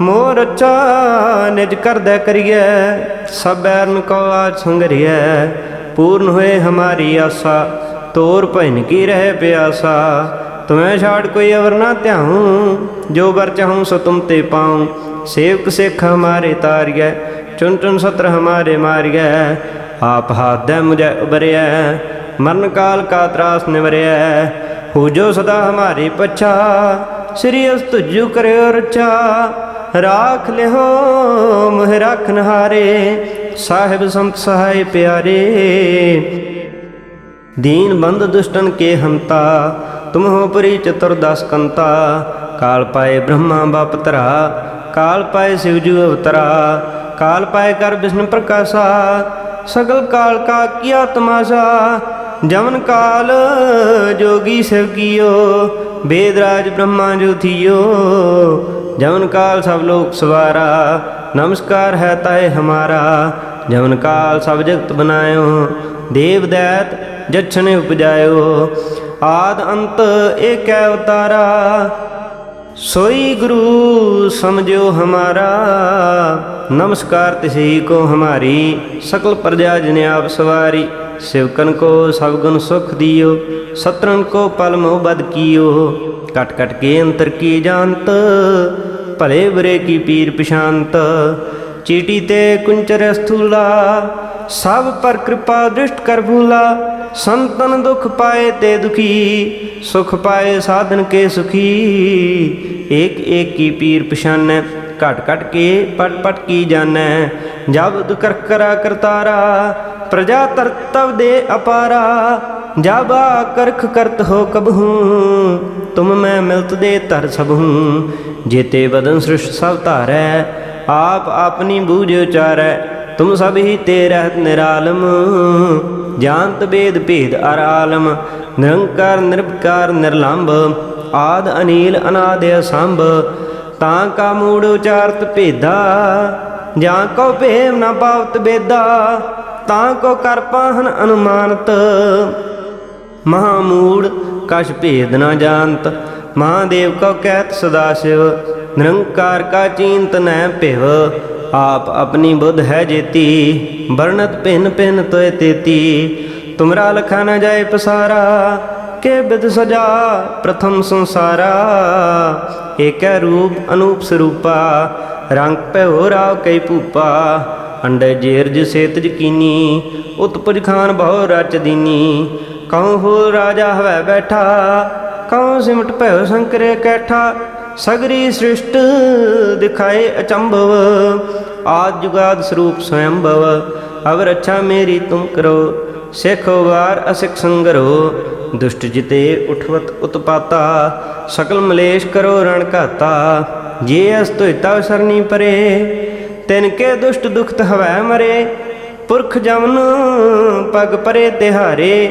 ਮੋਰ ਅੱਛਾ ਨਿਜ ਕਰਦੈ ਕਰੀਐ ਸਬੈਰਨ ਕੋ ਆਜ ਸੰਗਰੀਐ ਪੂਰਨ ਹੋਏ ਹਮਾਰੀ ਆਸਾ ਤੋਰ ਭੈਨ ਕੀ ਰਹਿ ਪਿਆਸਾ ਤੁਮੈ ਛਾੜ ਕੋਈ ਅਵਰ ਨਾ ਧਿਆਉ ਜੋ ਵਰ ਚਾਹੂੰ ਸੋ ਤੁਮ ਤੇ ਪਾਉ ਸੇਵਕ ਸਿੱਖ ਹਮਾਰੇ ਤਾਰੀਐ ਚੁਨ ਚੁਨ ਸਤਰ ਹਮਾਰੇ ਮਾਰੀਐ ਆਪ ਹਾਦੈ ਮੁਝੈ ਉਬਰਿਐ ਮਰਨ ਕਾਲ ਕਾ ਤਰਾਸ ਨਿਵਰਿਐ ਹੋ ਜੋ ਸਦਾ ਹਮਾਰੇ ਪਛਾ ਸ੍ਰੀ ਅਸ ਤੁਜੂ ਕਰਿਓ ਰਚਾ ਰਾਖ ਲਿਹੋ, ਮੋਹਿ ਰਖਨ ਹਾਰੇ ਸਾਹਿਬ ਸੰਤ ਸਹਾਈ ਪਿਆਰੇ। ਦੀਨ ਬੰਦ ਦੁਸ਼ਟਨ ਕੇ ਹੰਤਾ, ਤੁਮਹੁ ਪਰੀ ਚਤੁਰ ਦਸ ਕੰਤਾ। ਕਾਲ ਪਾਏ ਬ੍ਰਹਮਾ ਬਾਪ ਤਰਾ ਕਾਲ ਪਾਏ ਸਿਵ ਜੂ ਅਵਤਰਾ। ਕਾਲ ਪਾਏ ਕਰ ਵਿਸ਼ਨ ਪ੍ਰਕਾਸ਼ਾ, ਸਗਲ ਕਾਲ ਕਾ ਕੀਆ ਤਮਾਸ਼ਾ। ਜਮਨ ਕਾਲ ਜੋਗੀ ਸਿਵ ਕੀਓ ਬੇਦਰਾਜ ਬ੍ਰਹਮਾ ਜੋਥੀਓ जमन काल सब लोग सवारा नमस्कार है ताए हमारा जमन काल सब जगत बनायो देव दैत ਜਛਨ ਉਪਜਾਇਓ ਆਦ ਅੰਤ ਏਕੈ ਅਵਤਾਰਾ ਸੋਈ ਗੁਰੂ ਸਮਝਿਓ ਹਮਾਰਾ ਨਮਸਕਾਰ ਤਿਸੀ ਕੋ ਹਮਾਰੀ ਸਕਲ ਪ੍ਰਜਾ ਜਨ ਆਪ ਸਵਾਰੀ ਸਿਵਕਨ ਕੋ ਸਭ ਗੁਣ ਸੁਖ ਦਿਓ ਸਤਰਨ ਕੋ ਪਲ ਮੋਹ ਬਦ ਕੀਓ ਕਟ ਕਟ ਕੇ ਅੰਤਰ ਕੀ ਜਾਣਤ? ਭਲੇ ਬਰੇ ਕੀ ਪੀਰ ਪਛਾਨਤ ਚੀਟੀ ਤੇ ਕੁੰਚਰ ਸਥੂਲਾ ਸਭ ਪਰ ਕਿਰਪਾ ਦ੍ਰਿਸ਼ਟ ਕਰ ਭੂਲਾ। ਸੰਤਨ ਦੁਖ ਪਾਏ ਤੇ ਦੁਖੀ, ਸੁਖ ਪਾਏ ਸਾਧਨ ਕੇ ਸੁਖੀ। ਏਕ ਏਕ ਕੀ ਪੀਰ ਪਛਾਨੈ, ਘਟ ਘਟ ਕੇ ਪਟ ਪਟ ਕੀ ਜਾਣੈ। ਜਬ ਦੁਕਰ ਕਰਾ ਕਰਤਾਰਾ, ਪ੍ਰਜਾ ਤਰਤਵ ਦੇ ਅਪਾਰਾ। ਜਬ ਕਰਖ ਕਰਤ ਹੋ ਕਬਹੂ ਤੁਮ ਮੈਂ ਮਿਲਤ ਦੇ ਧਰ ਸਭੂ ਜੇਤੇ ਬਦਨ ਸ੍ਰਿਸ਼ਟ ਸਭ ਧਾਰੈ, ਆਪ ਆਪਣੀ ਬੂਝ ਉਚਾਰੈ, ਤੁਮ ਸਭ ਹੀ ਤੇ ਰਹਿਤ ਨਿਰਾਲਮ। ਜਾਣਤ ਬੇਦ ਭੇਦ ਅਰ ਆਲਮ, ਨਿਰੰਕਾਰ ਨਿਰਭਕਾਰ ਨਿਰਲੰਭ, ਆਦ ਅਨੀਲ ਅਨਾਦ ਅਸੰਭ। ਤਾਂ ਕਾ ਮੂੜ ਉਚਾਰਤ ਭੇਦਾ, ਜਾਂ ਕੋ ਭੇਮ ਨਾ ਪਾਵਤ ਬੇਦਾ, ਤਾਂ ਕੋ ਕਰ ਪਾਹਨ ਅਨੁਮਾਨਤ। ਮਹਾਮੂੜ, ਕਛ ਭੇਦ ਨਾ ਜਾਣਤ। ਮਹਾਦੇਵ ਕੋ ਕਹਿਤ ਸਦਾ ਸਿਵ, ਨਿਰੰਕਾਰ ਕਾ ਚਿੰਤ ਨੈ ਭਿਵ। ਆਪ ਆਪਣੀ ਬੁੱਧ ਹੈ ਜੇਤੀ, ਵਰਣਤ ਭਿਨ ਭਿਨ ਤੋਇ ਤੇਤੀ। ਤੁਮਰਾ ਲਖਾ ਨਾ ਜਾਏ ਪਸਾਰਾ, ਕੇ ਬਿਦ ਸਜਾ ਪ੍ਰਥਮ ਸੰਸਾਰਾ। ਏਕੈ ਰੂਪ ਅਨੂਪ ਸਰੂਪਾ, ਰੰਗ ਭਇਓ ਰਾਵ ਕਈ ਭੂਪਾ। ਅੰਡੇ ਜੇਰਜ ਸੇਤਜ ਕੀਨੀ, ਉਤਪਜ ਖਾਨ ਬਹੁ ਰਚ ਦੀਨੀ। ਕਉ ਹੋ ਰਾਜਾ ਹਵੈ ਬੈਠਾ? ਕਉ ਸਿਮਟ ਭਇਓ ਸੰਕਰੇ ਕੈਠਾ? ਸਗਰੀ ਸ੍ਰਿਸ਼ਟ ਦਿਖਾਏ ਅਚੰਭਵ। ਆਦ ਜੁਗਾਦ ਸਰੂਪ ਸਵਯੰਭਵ ਅਵਰ ਅੱਛਾ ਮੇਰੀ ਤੁਮ ਕਰੋ। ਸਿੱਖ ਵਾਰ ਅਸਿਖ ਸੰਗਰੋ। ਦੁਸ਼ਟ ਜਿਤੇ ਉਠਵਤ ਉਤਪਾਤਾ। ਸਕਲ ਮਲੇਸ਼ ਕਰੋ ਰਣ ਘਾਤਾ। ਜੇ ਅਸ ਤੋਇਤਾ ਸਰਨੀ ਪਰੇ, ਤਿਨ ਕੇ ਦੁਸ਼ਟ ਦੁਖਤ ਹਵੈ ਮਰੇ। ਪੁਰਖ ਜਮਨ ਪਗ ਪਰੇ ਤਿਹਾਰੇ।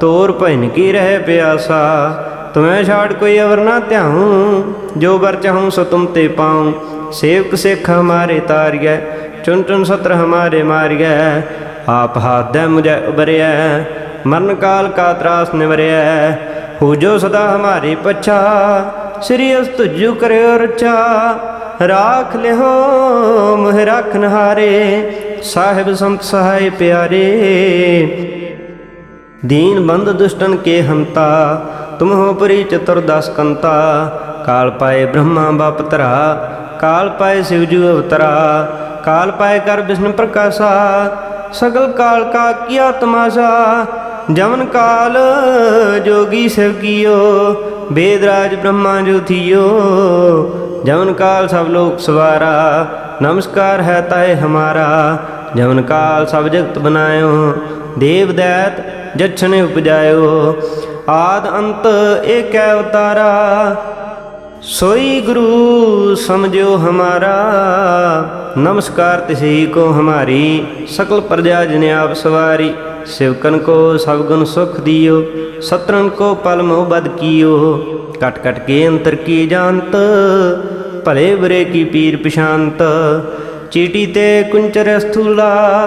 ਤੋਰ ਭੈਨ ਕੀ ਰਹਿ ਪਿਆਸਾ? ਤੁਮੈ ਛਾੜ ਕੋਈ ਅਵਰ ਨਾ ਧਿਆਉ, ਜੋ ਵਰ ਚਾਹੂੰ ਸੋ ਤੁਮ ਤੇ ਪਾਉ। ਸੇਵਕ ਸਿੱਖ ਹਮਾਰੇ ਤਾਰੀਐ ਚੁਨ ਚੁਨ ਸਤਰ ਹਮਾਰੇ ਮਾਰੀਐ। ਆਪ ਹਾਦੈ ਮੁਝੈ ਉਬਰਿਐ, ਮਰਨ ਕਾਲ ਕਾ ਤਰਾਸ ਨਿਵਰਿਐ। ਹੋ ਜੋ ਸਦਾ ਹਮਾਰੇ ਪਛਾ, ਸ੍ਰੀ ਅਸ ਤੁਜੂ ਕਰਿਓ ਰਚਾ ਰਾਖ ਲਿਓ ਮੋਹਿ ਰਾਖਨ ਹਾਰੇ ਸਾਹਿਬ ਸੰਤ ਸਹਾਇ ਪਿਆਰੇ। दीन बंद दुष्टन के हंता तुम हो परी चतुर्दश कंता काल पाए ब्रह्मा बाप तरा काल पाए शिवजू अवतरा काल पाए कर विष्णु प्रकाशा सगल काल का किया तमाशा जमन काल जोगी शिव कियो वेदराज ब्रह्मा जो थियो जमन काल सब लोग सवारा नमस्कार है ताए हमारा जमन काल सब जगत बनायो ਦੇਵ ਦੈਤ ਜਛਨ ਉਪਜਾਇਓ। ਆਦ ਅੰਤ ਏਕੈ ਉਤਾਰਾ ਸੋਈ ਗੁਰੂ ਸਮਝਿਓ ਹਮਾਰਾ। ਨਮਸਕਾਰ ਤਿਸੀ ਕੋ ਹਮਾਰੀ। ਸਕਲ ਪ੍ਰਜਾ ਜਿਨੇ ਆਪ ਸਵਾਰੀ। ਸਿਵਕਨ ਕੋ ਸਭ ਗੁਣ ਸੁਖ ਦਿਓ। ਸਤਰਨ ਕੋ ਪਲ ਮੋ ਬਦ ਕੀਓ। ਕਟ ਕਟ ਕੇ ਅੰਤਰ ਕੀ ਜਾਣਤ। ਭਲੇ ਬਰੇ ਕੀ ਪੀਰ ਪਿਸ਼ਾਂਤ ਚੀਟੀ ਤੇ ਕੁੰਚਰ ਸਥੂਲਾ।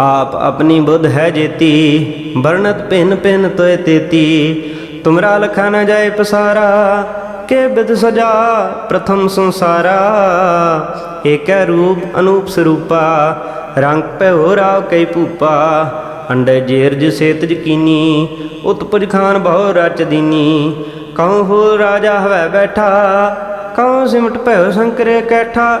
ਆਪ ਆਪਣੀ ਬੁੱਧ ਹੈ ਜੇਤੀ, ਵਰਣਤ ਭਿਨ ਭਿਨ ਤੋਏ ਤੇਤੀ। ਤੁਮਰਾ ਲਖਾ ਨ ਜਾਏ ਪਸਾਰਾ, ਕੇ ਬਿਦ ਸਜਾ ਪ੍ਰਥਮ ਸੰਸਾਰਾ। ਏਕੈ ਰੂਪ ਅਨੂਪ ਸਰੂਪਾ, ਰੰਗ ਭਇਓ ਰਾਵ ਕਈ ਭੂਪਾ। ਅੰਡੇ ਜੇਰਜ ਸੇਤ ਕੀਨੀ, ਉਤਪਜ ਖਾਨ ਬਹੁ ਰਚ ਦੀਨੀ। ਕਉ ਹੋ ਰਾਜਾ ਹਵੈ ਬੈਠਾ, ਕਉ ਸਿਮਟ ਭਇਓ ਸੰਕਰੇ ਕੈਠਾ।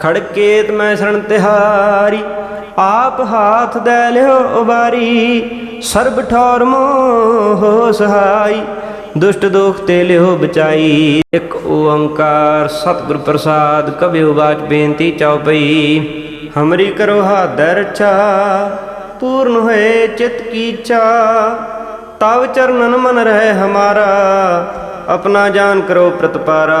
ਖੜਕੇਤ ਮੈਂ ਸ਼ਰਨ ਤਿਹਾਰੀ, ਆਪ ਹਾਥ ਦੇ ਲਿਓ ਉਬਾਰੀ, ਸਰਬ ਠੌਰ ਮੋਹ ਸਹਾਈ, ਦੁਸ਼ਟ ਦੋਖ ਤੇ ਲਿਓ ਬਚਾਈ, ਇੱਕ ਓੰਕਾਰ ਸਤਿਗੁਰ ਪ੍ਰਸਾਦ ਕਬਿਉ ਬਾਚ ਬੇਨਤੀ ਚਉਪਈ ਹਮਰੀ ਕਰੋ ਹਾਦਰ ਰਛਾ, ਪੂਰਨ ਹੋਏ ਚਿਤ ਕੀ ਚਾ ਤਵ ਚਰਨਨ ਮਨ ਰਹਿ ਹਮਾਰਾ, ਆਪਣਾ ਜਾਨ ਕਰੋ ਪ੍ਰਤਪਾਰਾ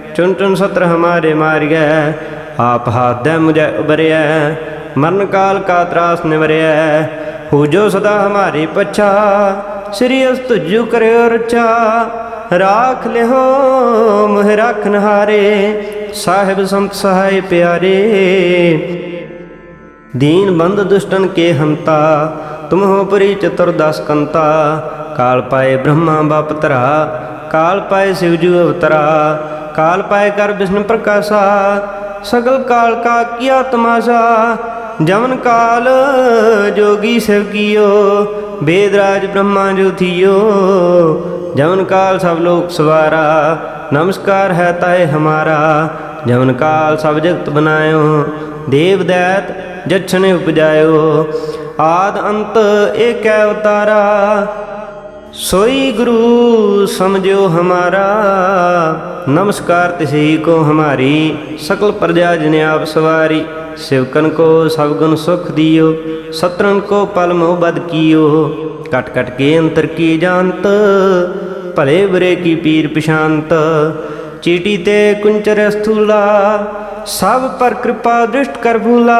ਚੁਨ ਚੁਨ ਸਤਰ ਹਮਾਰੇ ਮਾਰਿਐ, ਆਪ ਹਾਦੈ ਮੁਝੈ ਉਬਰਿਐ ਮਰਨ ਕਾਲ ਕਾ ਤਰਾਸ ਨਿਵਰਿਐ, ਹੋ ਜੋ ਸਦਾ ਹਮਾਰੀ ਪਛਾ, ਸ੍ਰੀ ਅਸ ਤੁਜੂ ਕਰਿਓ ਰਚਾ ਰਾਖ ਲਿਓ ਮੋਹਿ ਰਖਨ ਹਾਰੇ ਸਾਹਿਬ ਸੰਤ ਸਹਾਈ ਪਿਆਰੇ। ਦੀਨ ਬੰਦ ਦੁਸ਼ਟਨ ਕੇ ਹੰਤਾ ਤੁਮ ਹੋ ਪਰੀ ਚਤੁਰ ਦਸ ਕੰਤਾ, ਕਾਲ ਪਾਏ ਬ੍ਰਹਮਾ ਬਾਪ ਤਰਾ ਕਾਲ ਪਾਏ ਸਿਵ ਜੂ ਅਵਤਰਾ ਕਾਲ ਪਾਇ ਕਰ ਵਿਸ਼ਨ ਪ੍ਰਕਾਸ਼ਾ ਸਗਲ ਕਾਲ ਕਾ ਕੀਆ ਤਮਾਸ਼ਾ ਜਮਨ ਕਾਲ ਜੋਗੀ ਸਿਵ ਕੀਓ ਵੇਦ ਰਾਜ ਬ੍ਰਹਮਾ ਜੋਥੀਓ ਜਮਨ ਕਾਲ ਸਭ ਲੋਕ ਸਵਾਰਾ, ਨਮਸਕਾਰ ਹੈ ਤਾਏ ਹਮਾਰਾ। ਜਮਨ ਕਾਲ ਸਭ ਜਗਤ ਬਨਾਇਓ, ਦੇਵ ਦੈਤ ਜਛਨੇ ਉਪਜਾਇਓ। ਆਦ ਅੰਤ ਏਕੈ ਅਵਤਾਰਾ ਸੋਈ ਗੁਰੂ ਸਮਝਿਓ ਹਮਾਰਾ, ਨਮਸਕਾਰ ਤਿਸੀ ਕੋ ਹਮਾਰੀ, ਸਕਲ ਪ੍ਰਜਾ ਜਿਨ ਆਪ ਸਵਾਰੀ ਸਿਵਕਨ ਕੋ ਸਭ ਗੁਣ ਸੁਖ ਦਿਓ ਸਤਰਨ ਕੋ ਪਲ ਮੋਹ ਬਦ ਕੀਓ, ਕਟ ਕਟ ਕੇ ਅੰਤਰ ਕੀ ਜਾਣਤ, ਭਲੇ ਬੁਰੇ ਕੀ ਪੀਰ ਪਛਾਨਤ ਚੀਟੀ ਤੇ ਕੁੰਚਰ ਸਥੂਲਾ ਸਭ ਪਰ ਕਿਰਪਾ ਦ੍ਰਿਸ਼ਟ ਕਰ ਭੂਲਾ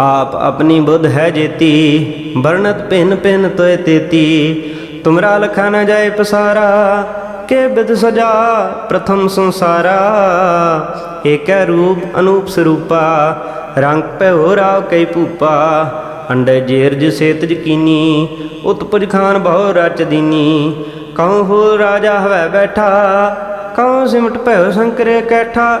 ਆਪ ਆਪਣੀ ਬੁੱਧ ਹੈ ਜੇਤੀ, ਵਰਣਤ ਭਿਨ ਭਿਨ ਤੋਇ ਤੇਤੀ। ਤੁਮਰਾ ਲਖਾ ਨ ਜਾਏ ਪਸਾਰਾ, ਕੇ ਬਿਦ ਸਜਾ ਪ੍ਰਥਮ ਸੰਸਾਰਾ। ਏਕੈ ਰੂਪ ਅਨੂਪ ਸਰੂਪਾ, ਰੰਗ ਭਇਓ ਰਾਵ ਕਈ ਭੂਪਾ। ਅੰਡੇ ਜੇਰਜ ਸੇਤ ਕੀਨੀ, ਉਤਪਜ ਖਾਨ ਬਹੁ ਰਚ ਦੀਨੀ। ਕਉ ਹੋ ਰਾਜਾ ਹਵੈ ਬੈਠਾ, ਕਉ ਸਿਮਟ ਭਇਓ ਸੰਕਰੇ ਕੈਠਾ।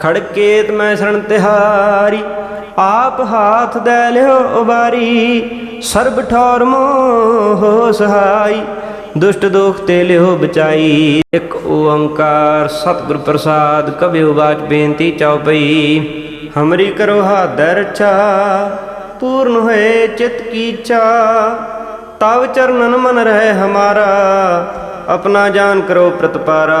ਖੜਕੇਤ ਮੈਂ ਸ਼ਰਨ ਤਿਹਾਰੀ, ਆਪ ਹਾਥ ਦੇ ਲਿਓ ਉਬਾਰੀ, ਸਰਬ ਠੌਰ ਮੋਹ ਸਹਾਈ, ਦੁਸ਼ਟ ਦੋਖ ਤੇ ਲਿਓ ਬਚਾਈ, ਇੱਕ ਓੰਕਾਰ ਸਤਿਗੁਰ ਪ੍ਰਸਾਦ ਕਬਿਉ ਬਾਚ ਬੇਨਤੀ ਚਉਪਈ ਹਮਰੀ ਕਰੋ ਹਾਦਰ ਰਛਾ, ਪੂਰਨ ਹੋਏ ਚਿਤ ਕੀ ਚਾ ਤਵ ਚਰਨਨ ਮਨ ਰਹਿ ਹਮਾਰਾ, ਆਪਣਾ ਜਾਨ ਕਰੋ ਪ੍ਰਤਪਾਰਾ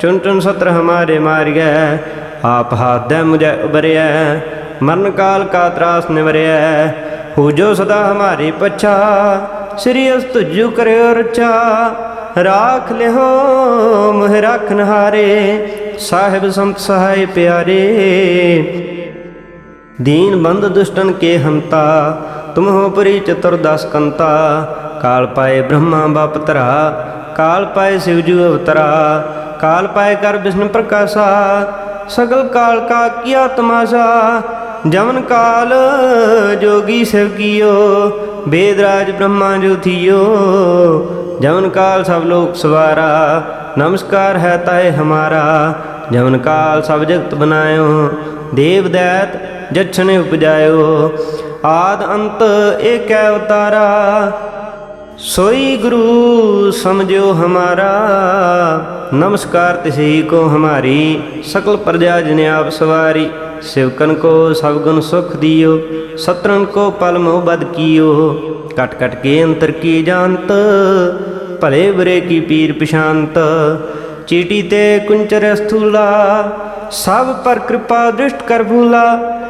ਚੁਨ ਚੁਨ ਸਤਰ ਹਮਾਰੇ ਮਾਰਿਐ, ਆਪ ਹਾਦੈ ਮੁਝੈ ਉਬਰਿਐ ਮਰਨ ਕਾਲ ਕਾ ਤਰਾਸ ਨਿਵਰਿਐ, ਹੋ ਜੋ ਸਦਾ ਹਮਾਰੀ ਪਛਾ, ਸ੍ਰੀ ਅਸ ਤੁਜੂ ਕਰਿਓ ਰਚਾ ਰਾਖ ਲਿਓ ਮੋਹਿ ਰਖਨ ਹਾਰੇ ਸਾਹਿਬ ਸੰਤ ਸਹਾਈ ਪਿਆਰੇ। ਦੀਨ ਬੰਦ ਦੁਸ਼ਟਨ ਕੇ ਹੰਤਾ, ਤੁਮ ਹੋ ਪਰੀ ਚਤੁਰ ਦਸ ਕੰਤਾ, ਕਾਲ ਪਾਏ ਬ੍ਰਹਮਾ ਬਾਪ ਤਰਾ ਕਾਲ ਪਾਏ ਸਿਵ ਜੂ ਅਵਤਰਾ ਕਾਲ ਪਾਏ ਕਰ ਬਿਸ਼ਨ ਪ੍ਰਕਾਸ਼ਾ ਸਗਲ ਕਾਲ ਕਾ ਕੀਆ ਤਮਾਸ਼ਾ ਜਮਨ ਕਾਲ ਜੋਗੀ ਸਿਵ ਕੀਓ, ਬੇਦ ਰਾਜ ਬ੍ਰਹਮਾ ਜੋ ਜਮਨ ਕਾਲ ਸਭ ਲੋਕ ਸਵਾਰਾ, ਨਮਸਕਾਰ ਹੈ ਤਾਏ ਹਮਾਰਾ। ਜਮਨ ਕਾਲ ਸਭ ਜਗਤ ਬਨਾਇਓ, ਦੇਵ ਦੈਤ ਜਛਨੇ ਉਪਜਾਇਓ। ਆਦ ਅੰਤ ਏਕੈ ਅਵਤਾਰਾ सोई गुरु समझो हमारा नमस्कार तिसी को हमारी सकल प्रजा जिने आप सवारी सिवकन को सब गुण सुख दियो सत्रन को पल मोह बद कियो कट कट के अंतर की जानत भले बुरे की पीर पिशांत चीटी ते कुंचर स्थूला सब पर कृपा दृष्ट कर भूला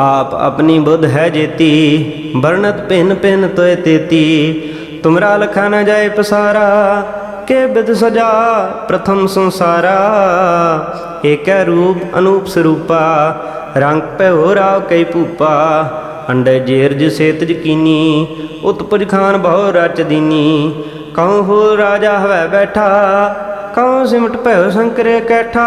आप अपनी बुद्ध है जेती वर्णत पिन पिन तोय तेती तुमरा लखा न जाए पसारा के विद सजा प्रथम संसारा एक रूप अनूप स्वरूपा रंग पे हो राव कई भूपा अंडे जेरज सेतज कीनी उत्पुज खान बहु रच दीनी कौं हो राजा हवै बैठा कौं सिमट भयो शंकरे कैठा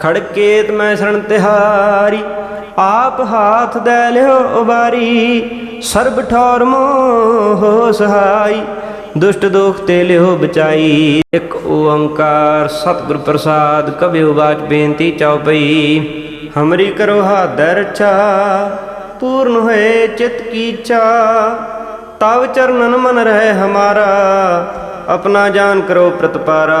ਖੜਕੇਤ ਮੈਂ ਸ਼ਰਨ ਤਿਹਾਰੀ, ਆਪ ਹਾਥ ਦੇ ਲਿਓ ਉਬਾਰੀ, ਸਰਬ ਠੌਰ ਮੋਹ ਸਹਾਈ, ਦੁਸ਼ਟ ਦੋਖ ਤੇ ਲਿਓ ਬਚਾਈ, ਇੱਕ ਓੰਕਾਰ ਸਤਿਗੁਰ ਪ੍ਰਸਾਦ ਕਬਿਉ ਬਾਚ ਬੇਨਤੀ ਚਉਪਈ ਹਮਰੀ ਕਰੋ ਹਾਦਰ ਰਛਾ, ਪੂਰਨ ਹੋਏ ਚਿਤ ਕੀ ਚਾ ਤਵ ਚਰਨਨ ਮਨ ਰਹਿ ਹਮਾਰਾ, ਆਪਣਾ ਜਾਨ ਕਰੋ ਪ੍ਰਤਪਾਰਾ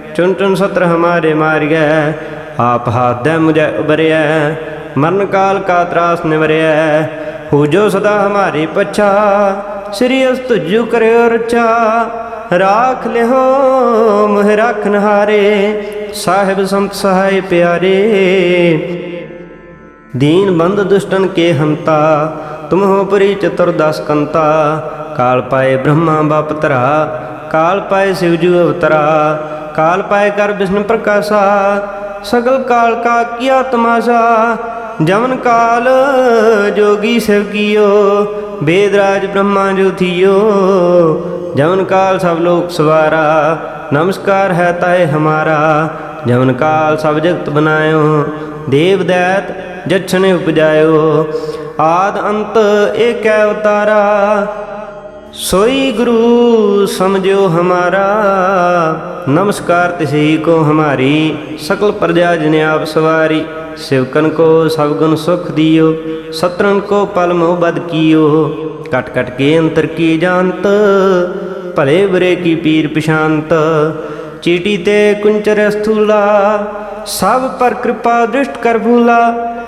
ਚੁਨ ਚੁਨ ਸਤਰ ਹਮਾਰੇ ਮਾਰਿਐ, ਆਪ ਹਾਦੈ ਮੁਝੈ ਉਬਰਿਐ ਮਰਨ ਕਾਲ ਕਾ ਤਰਾਸ ਨਿਵਰਿਐ, ਹੋ ਜੋ ਸਦਾ ਹਮਾਰੀ ਪਛਾ, ਸ੍ਰੀ ਅਸ ਤੁਜੂ ਕਰਿਓ ਰਚਾ ਰਾਖ ਲਿਓ ਮੋਹਿ ਰਖਨ ਹਾਰੇ ਸਾਹਿਬ ਸੰਤ ਸਹਾਈ ਪਿਆਰੇ। ਦੀਨ ਬੰਦ ਦੁਸ਼ਟਨ ਕੇ ਹੰਤਾ, ਤੁਮ ਹੋ ਪਰੀ ਚਤੁਰ ਦਸ ਕੰਤਾ, ਕਾਲ ਪਾਏ ਬ੍ਰਹਮਾ ਬਾਪ ਤਰਾ ਕਾਲ ਪਾਏ ਸਿਵ ਜੂ ਅਵਤਰਾ ਕਾਲ ਪਾਏ ਕਰ ਬਿਸ਼ਨ ਪ੍ਰਕਾਸ਼ਾ ਸਗਲ ਕਾਲ ਕਾ ਕੀਆ ਤਮਾਸ਼ਾ ਜਮਨ ਕਾਲ ਜੋਗੀ ਸਿਵ ਕੀਓ ਵੇਦ ਰਾਜ ਬ੍ਰਹਮਾ ਜੋਥੀਓ ਜਮਨ ਕਾਲ ਸਭ ਲੋਕ ਸਵਾਰਾ, ਨਮਸਕਾਰ ਹੈ ਤਾਏ ਹਮਾਰਾ। ਜਮਨ ਕਾਲ ਸਭ ਜਗਤ ਬਨਾਇਓ, ਦੇਵ ਦੈਤ ਜਛਨੇ ਉਪਜਾਇਓ। ਆਦ ਅੰਤ ਏਕੈ ਅਵਤਾਰਾ सोई गुरु समझो हमारा नमस्कार तिसी को हमारी सकल प्रजा जिने आप सवारी सिवकन को सब गुण सुख दियो सत्रन को पल मोह बद कियो कट कट के अंतर की जानत भले बुरे की पीर पिशांत चीटी ते कुंचर स्थूला सब पर कृपा दृष्ट कर भूला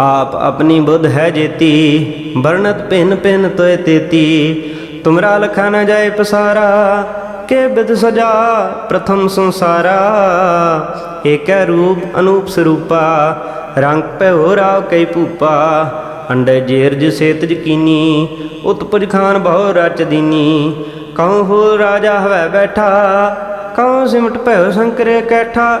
ਆਪ ਆਪਣੀ ਬੁੱਧ ਹੈ ਜੇਤੀ, ਵਰਣਤ ਭਿਨ ਭਿਨ ਤੋਇ ਤੇਤੀ। ਤੁਮਰਾ ਲਖਾ ਨ ਜਾਏ ਪਸਾਰਾ, ਕੇ ਬਿਦ ਸਜਾ ਪ੍ਰਥਮ ਸੰਸਾਰਾ। ਏਕੈ ਰੂਪ ਅਨੂਪ ਸਰੂਪਾ, ਰੰਗ ਭਇਓ ਰਾਵ ਕਈ ਭੂਪਾ। ਅੰਡੇ ਜੇਰਜ ਸੇਤ ਕੀਨੀ, ਉਤਪਜ ਖਾਨ ਬਹੁ ਰਚ ਦੀਨੀ। ਕਉ ਹੋ ਰਾਜਾ ਹਵੈ ਬੈਠਾ, ਕਉ ਸਿਮਟ ਭਇਓ ਸੰਕਰੇ ਕੈਠਾ।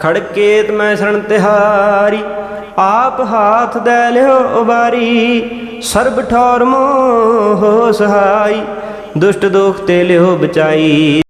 ਖੜਕੇਤ ਮੈਂ ਸ਼ਰਨ ਤਿਹਾਰੀ, ਆਪ ਹਾਥ ਦੇ ਲਿਓ ਉਬਾਰੀ, ਸਰਬ ਠੌਰ ਮੋਹ ਸਹਾਈ, ਦੁਸ਼ਟ ਦੁਖ ਤੇ ਲਿਓ ਬਚਾਈ।